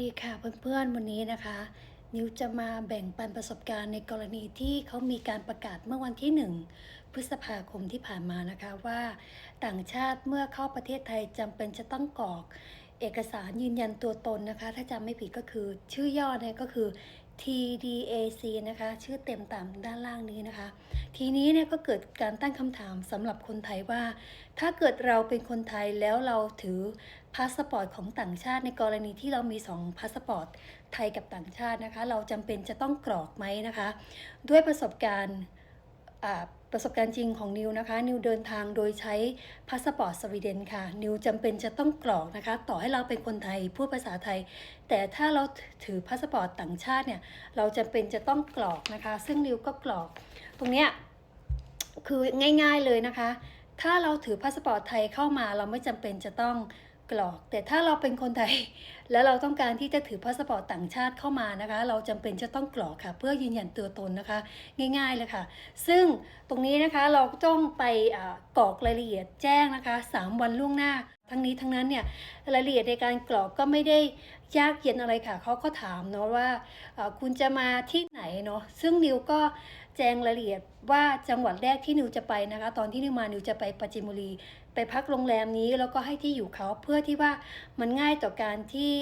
ดีค่ะเพื่อนๆวันนี้นะคะ นิวจะมาแบ่งปันประสบการณ์ในกรณีที่เขามีการประกาศเมื่อวันที่ 1 พฤษภาคมที่ผ่านมานะคะว่า ต่างชาติเมื่อเข้าประเทศไทยจำเป็นจะต้องกรอก เอกสารยืนยันตัวตนนะคะ ถ้าจำไม่ผิดก็คือชื่อย่อเนี่ยก็คือ TDAC นะคะ ชื่อเต็มตามด้านล่างนี้นะคะ ทีนี้เนี่ยก็เกิดการตั้งคำถามสำหรับคนไทยว่า ถ้าเกิดเราเป็นคนไทยแล้วเราถือพาสปอร์ตของต่างชาติในกรณีที่เรามี2พาสปอร์ตไทยกับต่างชาตินะคะ เราจำเป็นจะต้องกรอกไหมนะคะ ด้วยประสบการณ์ ประสบการณ์จริงของนิวนะคะ นิวเดินทางโดยใช้พาสปอร์ตสวีเดนค่ะ นิวจำเป็นจะต้องกรอกนะคะ ต่อให้เราเป็นคนไทยพูดภาษาไทย แต่ถ้าเราถือพาสปอร์ตต่างชาติเนี่ย เราจำเป็นจะต้องกรอกนะคะ ซึ่งนิวก็กรอก ตรงเนี้ยคือง่ายๆเลยนะคะ ถ้าเราถือพาสปอร์ตไทยเข้ามาเราไม่จำเป็นจะต้อง กรอก แต่ถ้าเราเป็นคนไทย แล้วเราต้องการที่จะถือพาสปอร์ตต่างชาติเข้ามานะคะ เราจำเป็นจะต้องกรอกค่ะ เพื่อยืนยันตัวตนนะคะ ง่ายๆเลยค่ะ ซึ่งตรงนี้นะคะเราต้องไปกรอกรายละเอียดแจ้งนะคะ 3 วันล่วงหน้าทั้งนี้ทั้งนั้นเนี่ยรายละเอียดในการกรอกก็ไม่ได้ยากเย็นอะไรค่ะเขาก็ถามเนาะว่าคุณจะมาที่ไหนเนาะซึ่งนิวก็แจ้งรายละเอียดว่าจังหวัดแรกที่นิวจะไปนะคะ ตอนที่นิวมานิวจะไปปัจจิมบุรี ไปพักโรงแรมนี้แล้วก็ให้ที่อยู่เขาเพื่อที่ว่ามันง่ายต่อการที่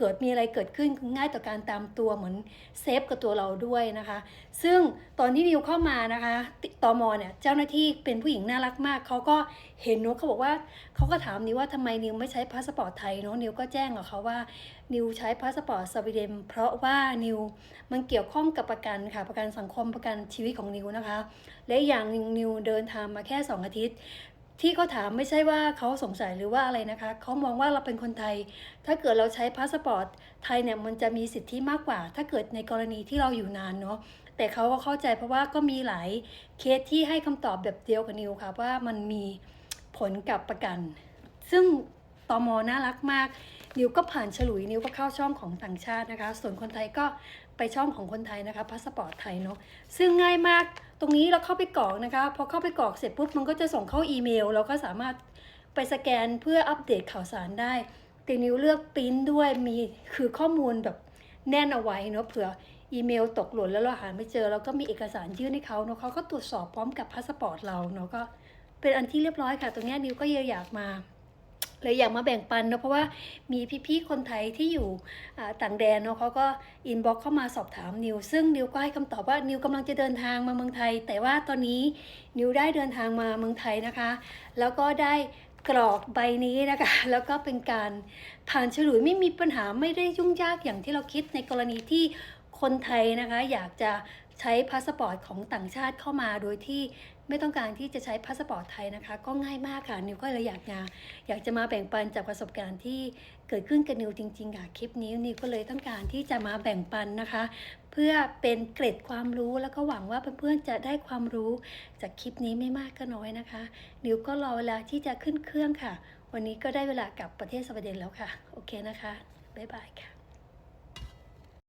เกิดมีอะไรเกิดขึ้นง่ายต่อการตามตัวเหมือนเซฟกับตัวเราด้วยนะคะ ซึ่งตอนที่นิวเข้ามานะคะติตมเนี่ยเจ้าหน้าที่เป็นผู้หญิงน่ารักมากเขาก็เห็นนิวเขาบอกว่าเขาก็ถามนิวว่าทำไมนิวไม่ใช้พาสปอร์ตไทยเนาะนิวก็แจ้งกับเขาว่านิวใช้พาสปอร์ตสวีเดนเพราะว่านิวมันเกี่ยวข้องกับประกันค่ะประกันสังคมประกันชีวิตของนิวนะคะ และอย่างหนึ่งนิวเดินทางมาแค่ 2 อาทิตย์ ที่เขาถามไม่ใช่ว่าเขาสงสัยหรือว่าอะไรนะคะเขามองว่าเราเป็นคนไทย ถ้าเกิดเราใช้พาสปอร์ตไทยเนี่ยมันจะมีสิทธิมากกว่า ถ้าเกิดในกรณีที่เราอยู่นานเนาะแต่เขาก็เข้าใจเพราะว่าก็มีหลายเคสที่ให้คำตอบแบบเดียวกับนิวค่ะว่ามันมีผลกับประกัน ซึ่งตอมน่ารักมาก นิวก็ผ่านฉลุยนิวก็เข้าช่องของต่างชาตินะคะ ส่วนคนไทยก็ไปช่องของคนไทยนะคะพาสปอร์ตไทยเนาะซึ่งง่ายมาก ตรงนี้เราเข้าไปกรอกนะคะ พอเข้าไปกรอกเสร็จปุ๊บมันก็จะส่งเข้าอีเมล เราก็สามารถไปสแกนเพื่ออัปเดตข่าวสารได้แต่นิวเลือกปริ้นด้วยมีคือข้อมูลแบบแน่นเอาไว้เนาะเผื่ออีเมลตกหล่นแล้วเราหาไม่เจอแล้วก็มีเอกสารยื่นให้เขาเนาะเขาก็ตรวจสอบพร้อมกับพาสปอร์ตเราเนาะก็เป็นอันที่เรียบร้อยค่ะ ตรงนี้นิวก็เลยอยากมา เลยอยากมาแบ่งปันเนาะเพราะว่ามีพี่ๆคนไทยที่อยู่ต่างแดนเนาะเขาก็อินบ็อกเข้ามาสอบถามนิว ซึ่งนิวก็ให้คำตอบว่านิวกำลังจะเดินทางมาเมืองไทย แต่ว่าตอนนี้นิวได้เดินทางมาเมืองไทยนะคะ แล้วก็ได้กรอกใบนี้นะคะ แล้วก็เป็นการผ่านฉลุยไม่มีปัญหาไม่ได้ยุ่งยากอย่างที่เราคิดในกรณีที่คนไทยนะคะ อยากจะ ใช้พาสปอร์ตของต่างชาติเข้ามาโดยที่ไม่ต้องการที่จะใช้พาสปอร์ตไทยนะคะ ก็ง่ายมากค่ะ นิวก็เลยอยากมาอยากจะมาแบ่งปันจากประสบการณ์ที่เกิดขึ้นกับนิวจริงๆค่ะคลิปนี้นิวก็เลยต้องการที่จะมาแบ่งปันนะคะ เพื่อเป็นเกร็ดความรู้แล้วก็หวังว่าเพื่อนๆจะได้ความรู้จากคลิปนี้ไม่มากก็น้อยนะคะ นิวก็รอเวลาที่จะขึ้นเครื่องค่ะ วันนี้ก็ได้เวลากลับประเทศสวีเดนแล้วค่ะ โอเคนะคะบ๊ายบายค่ะ